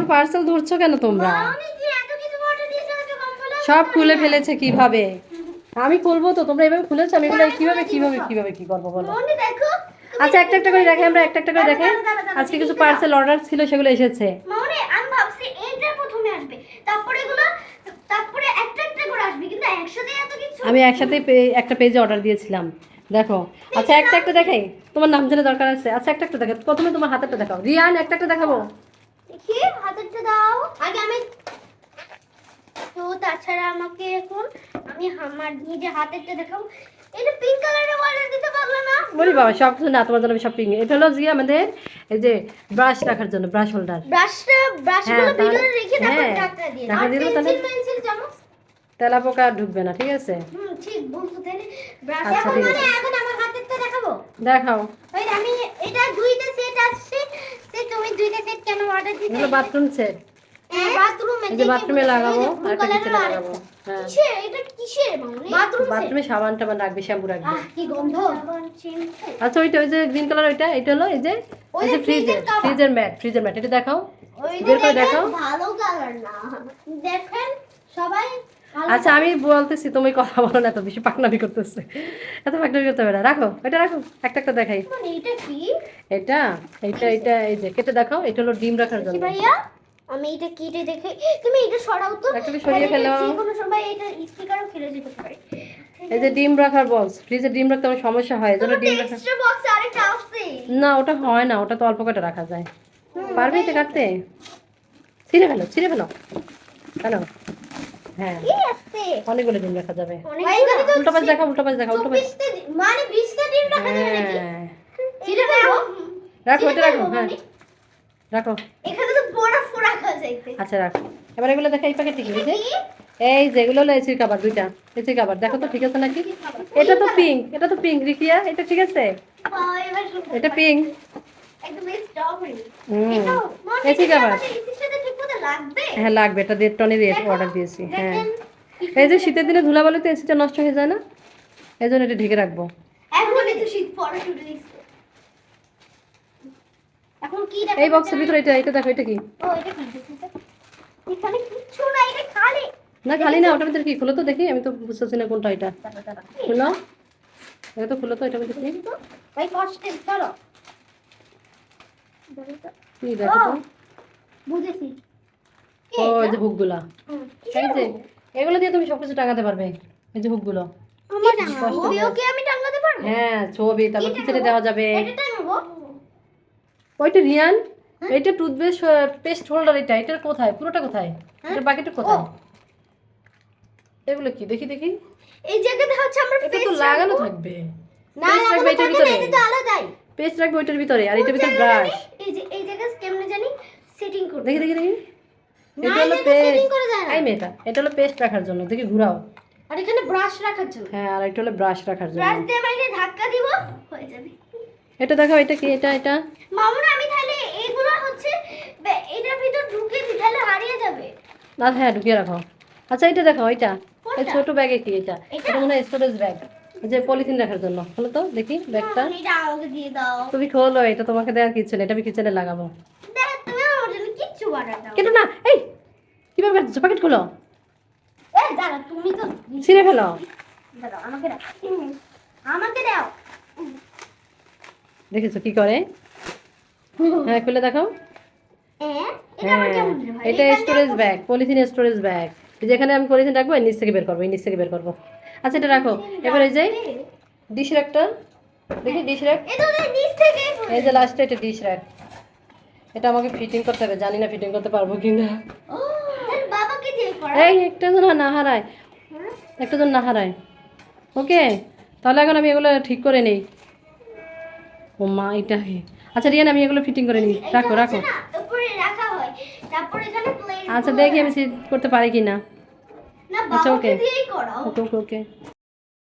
সকল পার্সেল ধরছো কেন তোমরা? সব খুলে ফেলেছে কীভাবে? আমি খুলবো তো তোমরা এভাবে খুলেছো? আমি এগুলো কীভাবে কীভাবে কীভাবে কি করব বলো? আচ্ছা একটা একটা করে দেখে আমরা একটা একটা করে দেখে। আজকে কিছু পার্সেল অর্ডার ছিল সেগুলো এসেছে। আমি ভাবছি এইটা প্রথমে আসবে তারপরে এগুলো তারপরে একটা একটা করে আসবে কিন্তু একসাথে এত কিছু? আমি একসাথে পে- একটা পেজে অর্ডার দিয়েছিলাম দেখো। আচ্ছা একটা একটা দেখাই। তোমার নাম জেনে দরকার আছে। আচ্ছা একটা একটা দেখো প্রথমে তোমার হাতেরটা দেখাও। রিয়ান একটা একটা দেখাবো? দেখি হাতেরটা দাও। আগে আমি তো তাছাড়া আমাকে এখন আমি আমার নিজে হাতেরটা দেখাবো। এটা পিঙ্ক কালারের অর্ডার দিতে পারল না? বলি বাবা সব না তোমার জন্য সব পিং এটা হলো যে আমাদের এই যে ব্রাশ রাখার জন্য ব্রাশ হোল্ডার ব্রাশটা ব্রাশগুলো ভিতরে রেখে তারপর দিয়ে ঢাকা আর তাহলে? পেন্সিল পেন্সিল চামচ তেলা পোকা ঢুকবে না ঠিক আছে? হুম ঠিক বলছো তাহলে। ব্রাশ আচ্ছা, এখন মানে এখন আমার হাতেরটা দেখাবো? দেখাও। ওই আমি এটা দুইটা সেট আসছে সে তুমি দুইটা সেট কেন অর্ডার দিতে এগুলো বাথরুম সেট বাথরুমে যে বাথরুমে লাগাবো আর একটা কিচেনে লাগাবো। হ্যাঁ। এটা কিসের বাথরুম বাথরুমে সাবান টাবান রাখবে শ্যাম্পু রাখবে। কি গন্ধ? আচ্ছা ওইটা ওই যে গ্রিন কালার ওইটা এটা হলো এই যে ওই যে ফ্রিজের ফ্রিজের ম্যাট ফ্রিজের ম্যাট এটা দেখাও। ওইটা বের করে দেখাও। ভালো কালার না। দেখেন সবাই আচ্ছা আমি বলতেছি তুমি কথা বলো না এত বেশি পাকনামি করতেছে। এত পাকনামি করতে হবে না রাখো এটা রাখো একটা একটা দেখাই। মানে এটা কি? এটা এটা এটা এই যে কেটে দেখাও এটা হলো ডিম রাখার জন্য। ভাইয়া আমি এটা কেটে দেখে তুমি এটা সরাও তো। একটা সরিয়ে ফেলো? কোনো সময় এটা স্পিকারও ফেলে যেতে পারে। এই যে ডিম রাখার বক্স ফ্রিজে ডিম রাখতে আমার সমস্যা হয় এজন্য ডিম রাখার এক্সট্রা বক্স আরেকটা আছে। না ওটা হয় না ওটা তো অল্প কটা রাখা যায়। পারবে এটা কাটতে? ছিঁড়ে ফেলো ছিঁড়ে ফেলো। কেন? হ্যাঁ। অনেকগুলো ডিম রাখা যাবে। উল্টো পাশ দেখাও উল্টো পাশ দেখাও উল্টো পাশ। মানে বিশটা ডিম রাখা যাবে নাকি? হ্যাঁ। রাখো। এটা রাখো হ্যাঁ। মানে? রাখো। এখানে তো বরফ রাখা যাইতে আচ্ছা রাখো। এবার এগুলো দেখা এই প্যাকেটে কি এই যে এই যে এগুলো হলো এসির কাবার দুইটা। এসির কাবার দেখো তো ঠিক আছে নাকি? এটা তো পিঙ্ক এটা তো পিঙ্ক রিকিয়া এটা ঠিক আছে? করো। এটা পিঙ্ক মনে লাগবে? হ্যাঁ লাগবে। এটা দেড় টনের অর্ডার দিয়েছি। হ্যাঁ। এই যে শীতের দিনে ধুলাবালি তো এসিটা নষ্ট হয়ে যায় না? এই জন্য এটা ঢেকে রাখব। এই বক্সের ভিতরে এটা এটা দেখো এটা কি? না খালি না ওটার ভিতরে কি? খুলো তো দেখি আমি তো বুঝতেছি না কোনটা এটা। খুলো। এটা তো খুলো তো এটা ভিতরে কি? কি দেখো বুঝেছি। ও যে হুকগুলা। এগুলো দিয়ে তুমি সবকিছু টাঙাতে পারবে এই যে হুকগুলো। হ্যাঁ ছবি তারপর কিচেনে দেওয়া যাবে। ওইটা রিয়ান টুথপেস্ট পেস্ট হোল্ডার এটা এটার কোথায়? পুরোটা কোথায়? এটা বাকিটা কোথায়? এগুলো কি? দেখি দেখি। এই জায়গাতে হচ্ছে আমরা এটা লাগানো থাকবে। না লাগানো এটা তো আলাদাই। পেস্ট রাখবে ওইটার ভিতরে আর এটার ভিতরে ব্রাশ এই যে এই জায়গা কেমনে জানি সেটিং করব দেখি দেখি দেখি। এটা হলো পেস্ট। এই মেয়েটা এটা হলো পেস্ট রাখার জন্য দেখি ঘোরাও। আর এখানে ব্রাশ রাখার জন্য। হ্যাঁ আর এটা হলো ব্রাশ রাখার জন্য। ব্রাশ দিয়ে এটা ধাক্কা দিব হয়ে যাবে। এটা দেখো এটা কি এটা এটা? মামুন আমি তাহলে এগুলো হচ্ছে এটার ভিতর ঢুকে দিই তাহলে হারিয়ে যাবে। না হ্যাঁ ঢুকিয়ে রাখো। আচ্ছা এটা দেখো এটা। এই ছোট ব্যাগে কি এটা? এটা? এটা মনে হয় স্টোরেজ ব্যাগ যে পলিথিন রাখার জন্য। হলো তো দেখি ব্যাগটা। দাও। তুমি খোলো এটা তোমাকে দেওয়ার কিছু নেই এটা আমি কিচেনে লাগাবো। কিন্তু না এই কীভাবে প্যাকেট খুলো। ছিঁড়ে ফেলো। দাঁড়াও আমাকে দাও আমাকে দাও। দেখেছ কি করে? হ্যাঁ খুলে দেখো হ্যাঁ হ্যাঁ এটা storage bag polythene storage bag যেখানে আমি পলিথিন রাখব এই নিচ থেকে বের করব এই নিচ থেকে বের করব। আচ্ছা এটা রাখো। এবার এই যে ডিশ রাখটা দেখি ডিশ রাখ এই যে লাস্টে এটা ডিশ রাখ এটা আমাকে ফিটিং করতে হবে জানি না ফিটিং করতে পারব কি না এই একটা জন না হারায়? একটা জন না হারায়। ওকে তাহলে এখন আমি এগুলো ঠিক করে নেই। ও মা এটা। আচ্ছা রিয়ান আমি এগুলো ফিটিং করে নিই। রাখো রাখা হয় তারপর এখানে প্লেট আচ্ছা দেখি আমি করতে পারি কি না আচ্ছা, করাও। ওকে ওকে ওকে